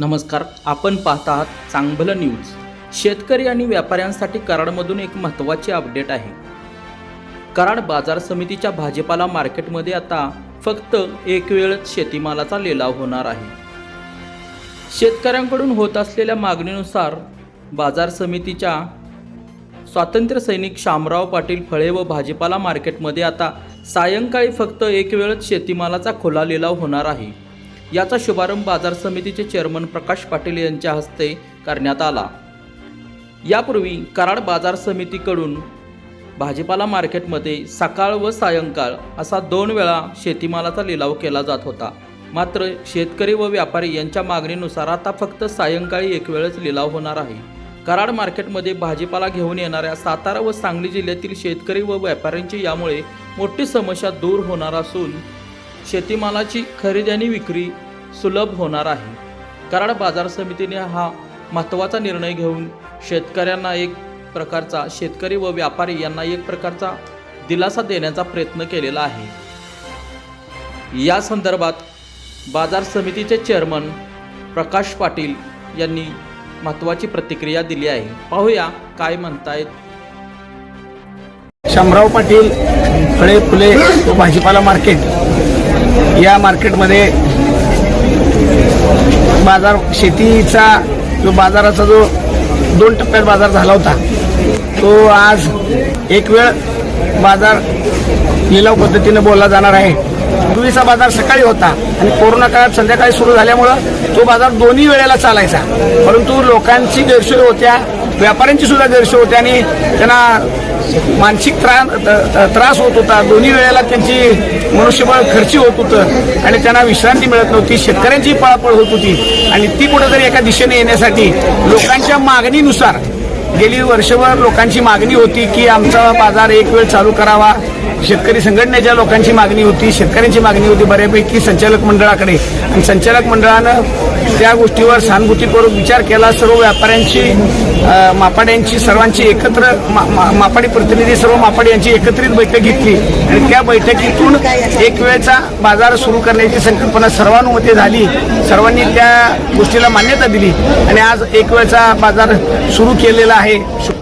नमस्कार आपण पाहत आहात चांगलं न्यूज. शेतकरी आणि व्यापाऱ्यांसाठी कराडमधून एक महत्त्वाची अपडेट आहे. कराड बाजार समितीच्या भाजीपाला मार्केटमध्ये आता फक्त एक वेळच शेतीमालाचा लिलाव होणार आहे. शेतकऱ्यांकडून होत असलेल्या मागणीनुसार बाजार समितीच्या स्वातंत्र्य सैनिक शामराव पाटील फळे व भाजीपाला मार्केटमध्ये आता सायंकाळी फक्त एक वेळच शेतीमालाचा खुला लिलाव होणार आहे. याचा शुभारंभ बाजार समितीचे चेअरमन प्रकाश पाटील यांच्या हस्ते करण्यात आला. यापूर्वी कराड बाजार समितीकडून भाजीपाला मार्केटमध्ये सकाळ व सायंकाळ असा दोन वेळा शेतीमालाचा लिलाव केला जात होता. मात्र शेतकरी व व्यापारी यांच्या मागणीनुसार आता फक्त सायंकाळी एक वेळच लिलाव होणार आहे. कराड मार्केटमध्ये भाजीपाला घेऊन येणाऱ्या सातारा व सांगली जिल्ह्यातील शेतकरी व व्यापाऱ्यांची यामुळे मोठी समस्या दूर होणार असून शेतीमालाची खरेदी आणि विक्री सुलभ होणार आहे. कराड बाजार समितीने हा महत्त्वाचा निर्णय घेऊन शेतकऱ्यांना एक प्रकारचा शेतकरी व व्यापारी यांना एक प्रकारचा दिलासा देण्याचा प्रयत्न केलेला आहे. या संदर्भात बाजार समितीचे चेअरमन प्रकाश पाटील यांनी महत्त्वाची प्रतिक्रिया दिली आहे. पाहूया काय म्हणतायत. शंभराव पाटील फळे फुले व भाजीपाला मार्केट. या मार्केटमध्ये बाजार शेतीचा जो बाजाराचा जो दोन टप्प्यात बाजार झाला होता तो आज एक वेळ बाजार लिलाव पद्धतीने बोलला जाणार आहे. पूर्वीचा बाजार सकाळी होता आणि कोरोना काळात संध्याकाळी सुरू झाल्यामुळं तो बाजार दोन्ही वेळेला चालायचा. परंतु लोकांची गैरसोय होत्या व्यापाऱ्यांची सुद्धा गैरसोय होत्या आणि त्यांना मानसिक त्रास त्रास होत होता. दोन्ही वेळेला त्यांची मनुष्यबळ खर्ची होत होतं आणि त्यांना विश्रांती मिळत नव्हती. शेतकऱ्यांची पळापळ होत होती. आणि ती कुठेतरी एका दिशेने येण्यासाठी लोकांच्या मागणीनुसार गेली वर्षभर लोकांची मागणी होती की आमचा बाजार एक वेळ चालू करावा. शेतकरी संघटनेच्या लोकांची मागणी होती शेतकऱ्यांची मागणी होती बऱ्यापैकी संचालक मंडळाकडे. आणि संचालक मंडळानं त्या गोष्टीवर सहानुभूतीपूर्वक विचार केला. सर्व व्यापाऱ्यांची मापाड्यांची सर्वांची एकत्र मा- मा- मापाडी प्रतिनिधी सर्व मापाडी यांची एकत्रित बैठक घेतली. आणि त्या बैठकीतून एक वेळचा बाजार सुरू करण्याची संकल्पना सर्वानुमते झाली. सर्वांनी त्या गोष्टीला मान्यता दिली. आणि आज एक वेळचा बाजार सुरू केलेला आहे.